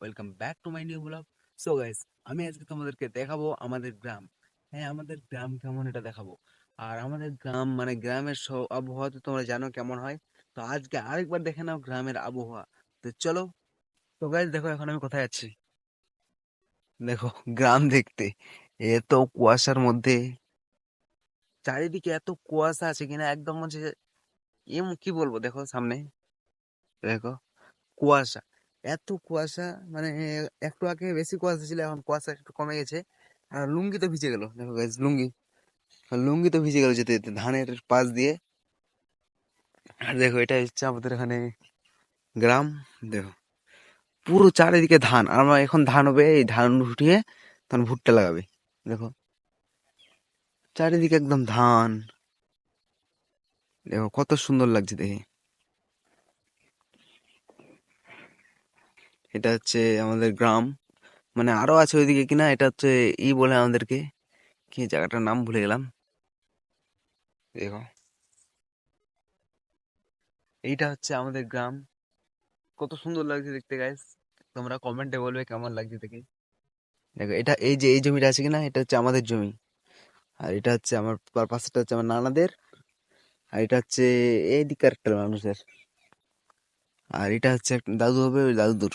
Welcome back to my new blog so guys আমি আজকে তোমাদেরকে দেখাবো আমাদের গ্রাম। হ্যাঁ আমাদের গ্রাম কেমন এটা দেখাবো। আর আমাদের গ্রাম মানে গ্রামের আবহাওয়া তো তোমরা জানো কেমন হয়। তো আজকে আরেকবার দেখে নাও গ্রামের আবহাওয়া। তো চলো, তো গাইস দেখো এখন আমি কোথায় আছি। দেখো, গ্রাম দেখতে। এত কুয়াশার মধ্যে। চারিদিকে এত কুয়াশা আছে কিনা একদম হচ্ছে এম, কি বলব? দেখো সামনে। দেখো, কুয়াশা। এত কুয়াশা মানে একটু আগে বেশি কুয়াশা ছিল, এখন কুয়াশা একটু কমে গেছে। আর লুঙ্গি তো ভিজে গেল। দেখো গাইস লুঙ্গি। লুঙ্গি তো ভিজে গেল যেতে যেতে, ধানের পাশ দিয়ে। আর দেখো, এটা হচ্ছে আমাদের এখানে গ্রাম। দেখো, পুরো চারিদিকে ধান। আমরা এখন ধান হবে, এই ধান উঠিয়ে তখন ভুট্টা লাগাবে। দেখো, চারিদিকে একদম ধান। দেখো, কত সুন্দর লাগছে দেখে। এটা হচ্ছে আমাদের গ্রাম। মানে আরও আছে ওইদিকে কিনা এটা হচ্ছে ই বলে আমাদেরকে। কি জায়গাটার নাম ভুলে গেলাম। দেখো। এইটা হচ্ছে আমাদের গ্রাম। কত সুন্দর লাগছে দেখতে গাইস তোমরা কমেন্টে বলবে কেমন লাগছে দেখে। দেখো, এটা এই যে, এই জমিটা আছে কিনা এটা হচ্ছে আমাদের জমি। আর এটা হচ্ছে আমার পাশেটা হচ্ছে আমার নানাদের। আর এটা হচ্ছে এইদিকে একটা মানুষের আর এটা হচ্ছে একটা দাদু হবে ওই দাদুর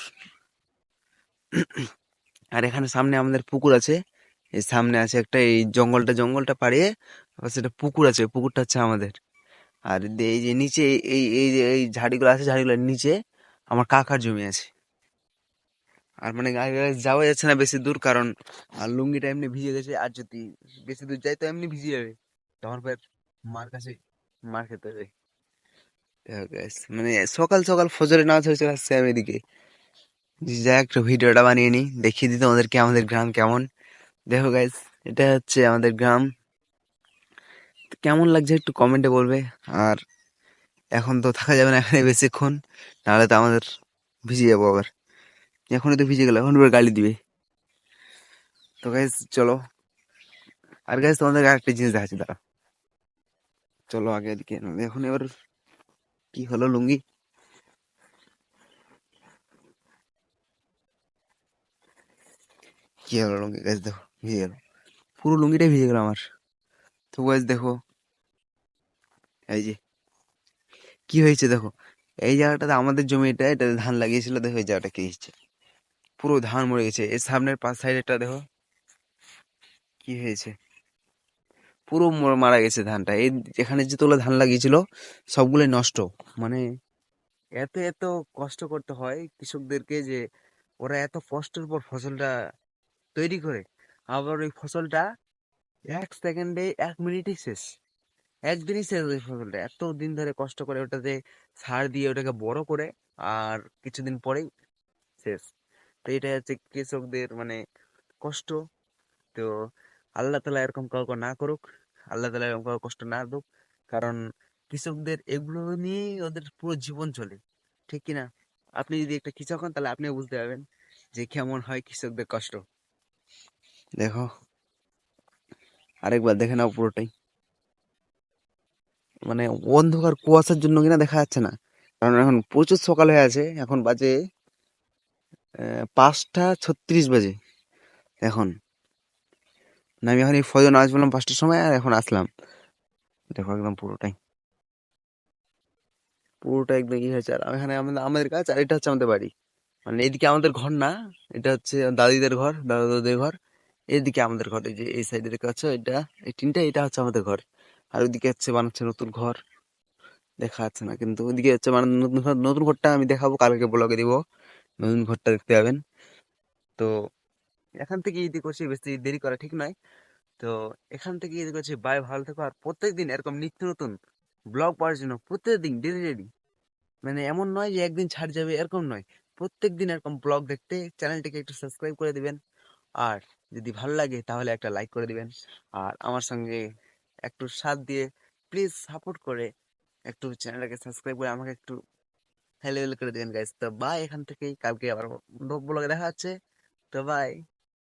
আর এখানে সামনে আমাদের পুকুর আছে। এই সামনে আছে একটা, এই জঙ্গলটা জঙ্গলটা পাড়িয়ে সেটা পুকুর আছে পুকুরটা হচ্ছে আমাদের। আর এই যে নিচে, এই এই যে, এই ঝাড়িগুলো আছে, ঝাড়িগুলোর নিচে আমার কাকার জমি আছে। আর মানে যাওয়া যাচ্ছে না বেশি দূর, কারণ আর লুঙ্গিটা এমনি ভিজে গেছে আর যদি বেশি দূর যাই তো এমনি ভিজে যাবে। তখন ফের মার কাছে, মার খেতে হবে। মানে সকাল সকাল ফজরে নামাজ হয়ে চলে আসছে আমি এদিকে। যাই একটু ভিডিওটা বানিয়ে নিই, দেখিয়ে দিই তোমাদেরকে আমাদের গ্রাম কেমন। দেখো গাইস এটা হচ্ছে আমাদের গ্রাম। কেমন লাগছে একটু কমেন্টে বলবে। আর এখন তো থাকা যাবে না এখানে বেশিক্ষণ, নাহলে তো আমাদের ভিজে যাব আবার। এখনই তো ভিজে গেল, এখন এবার গালি দিবে। তো গাইস চলো। আর গাইস তোমাদের আরেকটা জিনিস দেখাচ্ছি দাঁড়া চলো, আগে এদিকে। এখন এবার কি হলো লুঙ্গি? কি হলো লুঙ্গি? গাছ দেখো, ভিজে গেল। পুরো লুঙ্গিটাই ভিজে গেল আমার। তো গাইস দেখো, এই যে, কি হয়েছে দেখো? এই জায়গাটাতে আমাদের জমি এটা এটা ধান লাগিয়েছিল, দেখো এই জায়গাটা কি হয়েছে? পুরো ধান মরে গেছে। এর সামনের পাঁচ সাইডেরটা দেখো, কি হয়েছে? পুরো মারা গেছে ধানটা। এই যেখানে যে তোলা ধান লাগিয়েছিল, সবগুলোই নষ্ট। মানে এত এত কষ্ট করতে হয় কৃষকদেরকে যে ওরা এত কষ্টের পর ফসলটা তৈরি করে। আবার ওই ফসলটা এক সেকেন্ডে এক মিনিটেই শেষ। একদিনই শেষ ওই ফসলটা। এত দিন ধরে কষ্ট করে ওটাতে সার দিয়ে ওটাকে বড় করে আর কিছুদিন পরেই শেষ। তো এটা হচ্ছে কৃষকদের মানে কষ্ট। তো আল্লাহ তালা এরকম কাউকে না করুক। আল্লাহ তালা এরকম কষ্ট না দুক। কারণ কৃষকদের এগুলো নিয়েই ওদের পুরো জীবন চলে। ঠিক কি না আপনি যদি একটা কৃষক হন, তাহলে আপনিও বুঝতে পারবেন যে কেমন হয় কৃষকদের কষ্ট। দেখো, আরেকবার দেখে নাও পুরোটাই। মানে অন্ধকার কুয়াশার জন্য কিনা দেখা যাচ্ছে না। কারণ এখন প্রচুর সকাল হয়ে আছে, এখন বাজে পাঁচটা ছত্রিশ বাজে। এখন না, আমি এখন এই ফজর নামাজ পাঁচটার সময় আর এখন আসলাম। দেখো একদম পুরোটাই। পুরোটা একদম ই হয়েছে আর এখানে আমাদের আমাদের কাজ আর এটা হচ্ছে আমাদের বাড়ি। মানে এদিকে আমাদের ঘর না, এটা হচ্ছে দাদিদের ঘর দাদা দাদিদের ঘর। এদিকে আমাদের ঘর, এই যে এই সাইডে দেখা যাচ্ছে এটা, এই টিনটা এটা হচ্ছে আমাদের ঘর। আর ওইদিকে হচ্ছে বানাচ্ছে নতুন ঘর। দেখা যাচ্ছে না, কিন্তু ওইদিকে হচ্ছে মানে নতুন নতুন ঘরটা আমি দেখাবো, কালকে ব্লগে দিব। নতুন ঘরটা দেখতে পাবেন তো এখান থেকে ইদি করছি বেশি দেরি করা ঠিক নয়। তো এখান থেকে ইদি করছি বাই ভালো থেকো। আর প্রত্যেকদিন এরকম নিত্য নতুন ব্লগ পাওয়ার জন্য প্রত্যেকদিন ডেলি ডেলি মানে এমন নয় যে একদিন ছাড় যাবে, এরকম নয়। প্রত্যেক দিন এরকম ব্লগ দেখতে চ্যানেলটিকে একটু সাবস্ক্রাইব করে দিবেন। আর যদি ভালো লাগে, তাহলে একটা লাইক করে দিবেন। আর আমার সঙ্গে একটু সাথ দিয়ে প্লিজ সাপোর্ট করে একটু চ্যানেলটাকে সাবস্ক্রাইব করে আমাকে একটু হেলে করে দিবেন গাইস তো বাই এখান থেকেই। কালকে আবার ব্লগে দেখা হচ্ছে। তো বাই